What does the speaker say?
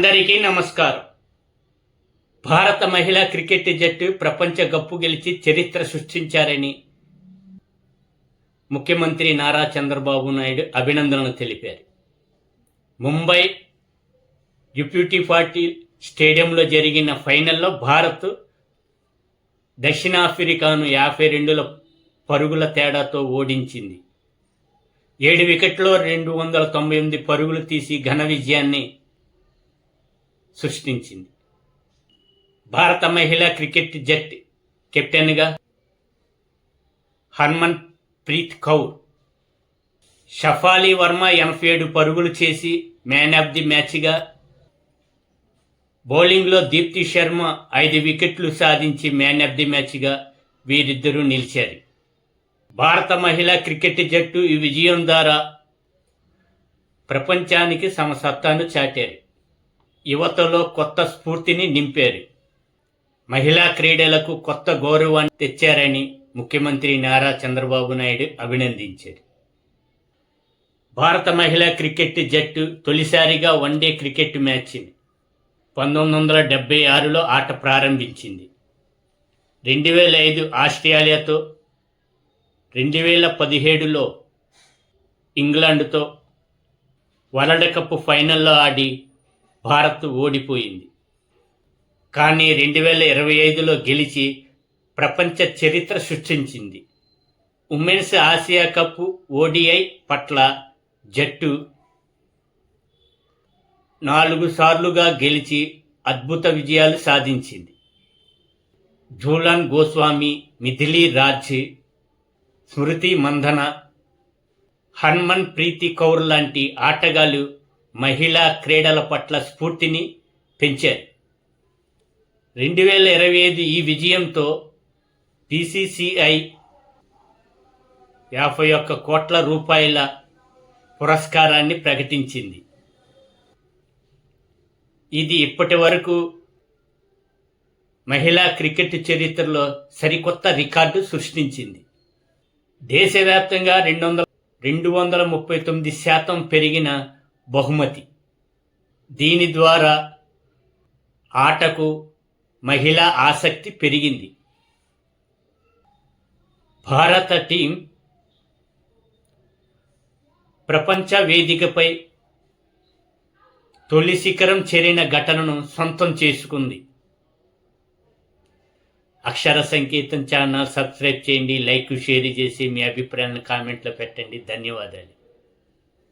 అందరికీ నమస్కారం. భారత మహిళా క్రికెట్ జట్టు ప్రపంచ గప్పు గెలిచి చరిత్ర సృష్టించారని ముఖ్యమంత్రి నారా చంద్రబాబు నాయుడు అభినందనలు తెలిపారు. ముంబై డిప్యూటీ పార్టీ స్టేడియంలో జరిగిన ఫైనల్లో భారత్ దక్షిణాఫ్రికాను యాభై రెండుల పరుగుల తేడాతో ఓడించింది. ఏడు వికెట్లో రెండు వందల తొంభై ఎనిమిది పరుగులు తీసి ఘన విజయాన్ని సృష్టించింది. భారత మహిళా క్రికెట్ జట్ కెప్టెన్గా హర్మన్ ప్రీత్ కౌర్ షఫాలి వర్మ ఎనభై ఏడు పరుగులు చేసి మ్యాన్ ఆఫ్ ది మ్యాచ్గా బౌలింగ్లో దీప్తి శర్మ ఐదు వికెట్లు సాధించి మ్యాన్ ఆఫ్ ది మ్యాచ్గా వీరిద్దరూ నిలిచారు. భారత మహిళా క్రికెట్ జట్టు ఈ విజయం ద్వారా ప్రపంచానికి తమ సత్తాను చాటారు. యువతలో కొత్త స్ఫూర్తిని నింపారు. మహిళా క్రీడలకు కొత్త గౌరవాన్ని తెచ్చారని ముఖ్యమంత్రి నారా చంద్రబాబు నాయుడు అభినందించారు. భారత మహిళా క్రికెట్ జట్టు తొలిసారిగా వన్డే క్రికెట్ మ్యాచ్ని పంతొమ్మిది వందల డెబ్బై ఆరులో ఆట ప్రారంభించింది. రెండు వేల ఐదు ఆస్ట్రేలియాతో రెండు వేల పదిహేడులో ఇంగ్లాండ్తో వరల్డ్ కప్ ఫైనల్లో ఆడి భారత్ ఓడిపోయింది. కానీ రెండు వేల ఇరవై ఐదులో గెలిచి ప్రపంచ చరిత్ర సృష్టించింది. ఉమెన్స్ ఆసియా కప్ ఓడిఐ పట్ల జట్టు నాలుగు సార్లుగా గెలిచి అద్భుత విజయాలు సాధించింది. జూలాన్ గోస్వామి మిథిలీ రాజ్ స్మృతి మంధన హన్మన్ ప్రీతి కౌర్ లాంటి ఆటగాళ్ళు మహిళా క్రీడల పట్ల స్ఫూర్తిని పెంచారు. రెండు వేల ఇరవై ఐదు ఈ విజయంతో బీసీసీఐ యాభై ఒక్క కోట్ల రూపాయల పురస్కారాన్ని ప్రకటించింది. ఇది ఇప్పటి వరకు మహిళా క్రికెట్ చరిత్రలో సరికొత్త రికార్డు సృష్టించింది. దేశవ్యాప్తంగా రెండు వందల రెండు వందల ముప్పై తొమ్మిది శాతం పెరిగిన బహుమతి. దీని ద్వారా ఆటకు మహిళా ఆసక్తి పెరిగింది. భారత టీం ప్రపంచ వేదికపై తొలి శిఖరం చేరిన ఘటనను సొంతం చేసుకుంది. అక్షర సంకేతం ఛానల్ సబ్స్క్రైబ్ చేయండి లైక్ షేర్ చేసి మీ అభిప్రాయాలను కామెంట్లో పెట్టండి. ధన్యవాదాలు.